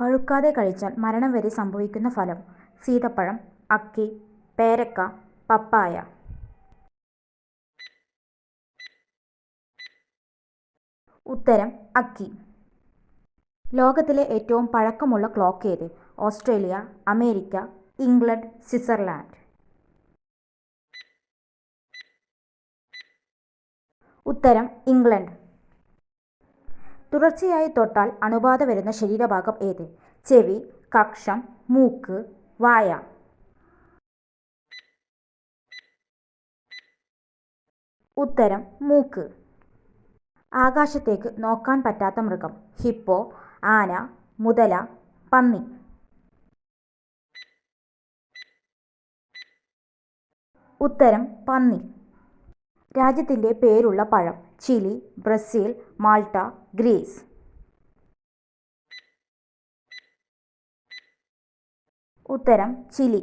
പഴുക്കാതെ കഴിച്ചാൽ മരണം വരെ സംഭവിക്കുന്ന ഫലം സീതപ്പഴം അക്കി പേരക്ക പപ്പായ. ഉത്തരം അക്കി. ലോകത്തിലെ ഏറ്റവും പഴക്കമുള്ള ക്ലോക്ക് ഏത്? Australia America England Switzerland. ഉത്തരം ഇംഗ്ലണ്ട്. തുടർച്ചയായി തൊട്ടാൽ അണുബാധ വരുന്ന ശരീരഭാഗം ഏത്? ചെവി കക്ഷം മൂക്ക് വായ. ഉത്തരം മൂക്ക്. ആകാശത്തേക്ക് നോക്കാൻ പറ്റാത്ത മൃഗം. ഹിപ്പോ ആന മുതല പന്നി. ഉത്തരം പന്നി. രാജ്യത്തിന്റെ പേരുള്ള പഴം. Chile Brazil Malta Greece. ഉത്തരം ചിലി.